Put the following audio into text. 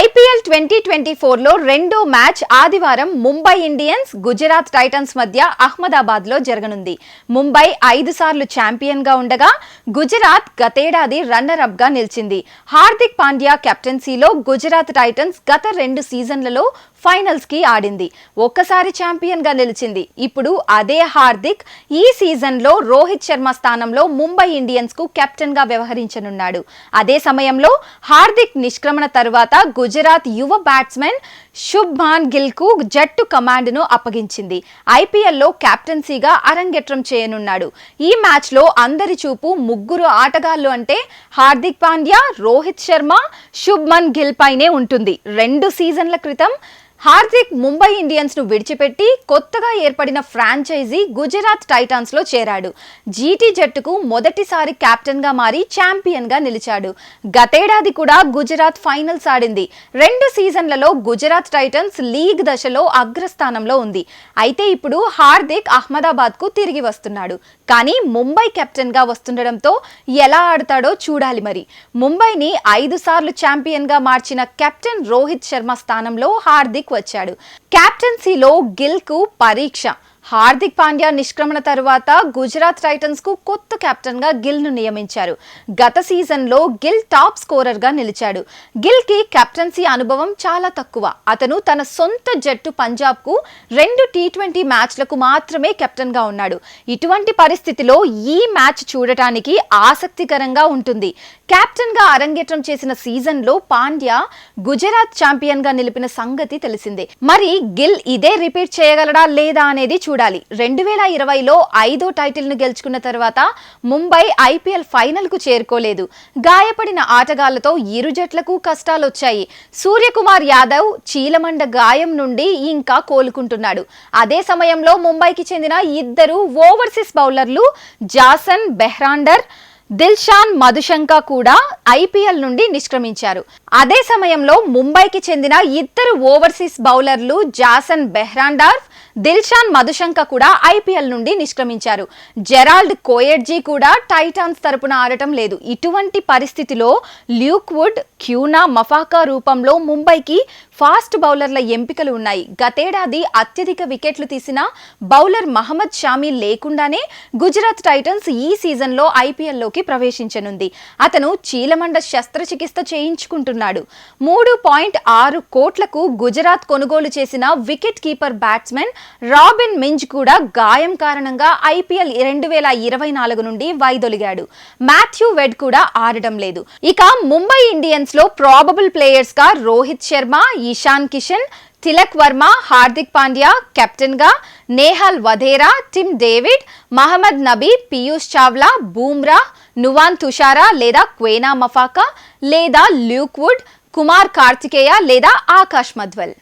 IPL twenty twenty ఫోర్లో రెండో match ఆదివారం ముంబై ఇండియన్స్ గుజరాత్ టైటన్స్ మధ్య అహ్మదాబాద్లో జరగనుంది. ముంబై ఐదు సార్లు ఛాంపియన్గా ఉండగా గుజరాత్ గతేడాది రన్నర్ నిలిచింది. హార్దిక్ పాండ్యా కెప్టెన్సీలో గుజరాత్ టైటన్స్ గత రెండు సీజన్లలో ఫైనల్స్కి ఆడింది. ఒక్కసారి ఛాంపియన్గా నిలిచింది. ఇప్పుడు అదే హార్దిక్ ఈ సీజన్లో రోహిత్ శర్మ స్థానంలో ముంబై ఇండియన్స్కు కెప్టెన్గా వ్యవహరించనున్నాడు. అదే సమయంలో హార్దిక్ నిష్క్రమణ తర్వాత గుజరాత్ యువ బ్యాట్స్మెన్ శుభ్మాన్ గిల్కు జట్టు కమాండ్ను అప్పగించింది. ఐపీఎల్లో కెప్టెన్సీగా అరంగేట్రం చేయనున్నాడు. ఈ మ్యాచ్లో అందరి చూపు ముగ్గురు ఆటగాళ్ళు అంటే హార్దిక్ పాండ్యా రోహిత్ శర్మ శుభ్మన్ గిల్ పైనే ఉంటుంది. రెండు సీజన్ల క్రితం హార్దిక్ ముంబై ఇండియన్స్ను విడిచిపెట్టి కొత్తగా ఏర్పడిన ఫ్రాంచైజీ గుజరాత్ టైటాన్స్లో చేరాడు. జీటీ జట్టుకు మొదటిసారి కెప్టెన్గా మారి ఛాంపియన్గా నిలిచాడు. గతేడాది కూడా గుజరాత్ ఫైనల్స్ ఆడింది. రెండు సీజన్లలో గుజరాత్ టైటన్స్ లీగ్ దశలో అగ్రస్థానంలో ఉంది. అయితే ఇప్పుడు హార్దిక్ అహ్మదాబాద్కు తిరిగి వస్తున్నాడు. కానీ ముంబై కెప్టెన్గా వస్తుండడంతో ఎలా ఆడతాడో చూడాలి మరి. ముంబైని ఐదు సార్లు ఛాంపియన్గా మార్చిన కెప్టెన్ రోహిత్ శర్మ స్థానంలో హార్దిక్ వచ్చాడు. కెప్టెన్సీలో గిల్కు పరీక్ష. హార్దిక్ పాండ్యా నిష్క్రమణ తరువాత గుజరాత్ టైటన్స్కు కొత్త కెప్టెన్గా గిల్ను నియమించారు. గత సీజన్లో గిల్ టాప్ స్కోరర్గా నిలిచాడు. గిల్కి కెప్టెన్సీ అనుభవం చాలా తక్కువ. అతను తన సొంత జట్టు పంజాబ్కు రెండు టీ ట్వంటీ మ్యాచ్లకు మాత్రమే కెప్టెన్గా ఉన్నాడు. ఇటువంటి పరిస్థితిలో ఈ మ్యాచ్ చూడటానికి ఆసక్తికరంగా ఉంటుంది. కెప్టెన్గా అరంగేట్రం చేసిన సీజన్లో పాండ్యా గుజరాత్ ఛాంపియన్గా నిలిపిన సంగతి తెలిసిందే. మరి గిల్ ఇదే రిపీట్ చేయగలడా లేదా అనేది చూడాలి. రెండు వేల ఇరవైలో ఐదో టైటిల్ను గెలుచుకున్న తర్వాత ముంబై ఐపీఎల్ ఫైనల్కు చేరుకోలేదు. గాయపడిన ఆటగాళ్ళతో ఇరు జట్లకు కష్టాలొచ్చాయి. సూర్యకుమార్ యాదవ్ చీలమండ గాయం నుండి ఇంకా కోలుకుంటున్నాడు. అదే సమయంలో ముంబైకి చెందిన ఇద్దరు ఓవర్సీస్ బౌలర్లు జాసన్ బెహ్రాండర్ దిల్షాన్ మధుశంక కూడా ఐపీఎల్ నుండి నిష్క్రమించారు. అదే సమయంలో ముంబైకి చెందిన ఇద్దరు ఓవర్సీస్ బౌలర్లు జాసన్ బెహ్రాండార్ఫ్ దిల్షాన్ మధుశంక కూడా ఐపీఎల్ నుండి నిష్క్రమించారు. జెరాల్డ్ కోయడ్జీ కూడా టైటాన్స్ తరపున ఆడటం లేదు. ఇటువంటి పరిస్థితిలో ల్యూక్వుడ్ క్యూనా మఫాకా రూపంలో ముంబైకి ఫాస్ట్ బౌలర్ల ఎంపికలు ఉన్నాయి. గతేడాది అత్యధిక వికెట్లు తీసిన బౌలర్ మహమ్మద్ షామీ లేకుండానే గుజరాత్ టైటన్స్ ఈ సీజన్లో ఐపీఎల్లోకి ప్రవేశించనుంది. అతను చీలమండ శస్త్రచికిత్స చేయించుకుంటున్నాడు. మూడు పాయింట్ ఆరు కోట్లకు గుజరాత్ కొనుగోలు చేసిన wicket keeper batsmen Robin Minz కూడా గాయం కారణంగా ఐపీఎల్ రెండు వేల ఇరవై నాలుగు నుండి వైదొలిగాడు. మాథ్యూ వెడ్ కూడా ఆడటం లేదు. ఇక ముంబై ఇండియన్స్లో ప్రాబబుల్ ప్లేయర్స్గా రోహిత్ శర్మ ఇషాన్ కిషన్ తిలక్ వర్మ హార్దిక్ పాండ్యా కెప్టెన్గా నేహాల్ వధేరా టిమ్ డేవిడ్ మహమ్మద్ నబీ పీయూష్ చావ్లా బూమ్రా నువాన్ తుషారా లేదా క్వేనా మఫాకా లేదా ల్యూక్ వుడ్ కుమార్ కార్తికేయ లేదా ఆకాష్ మధ్వల్.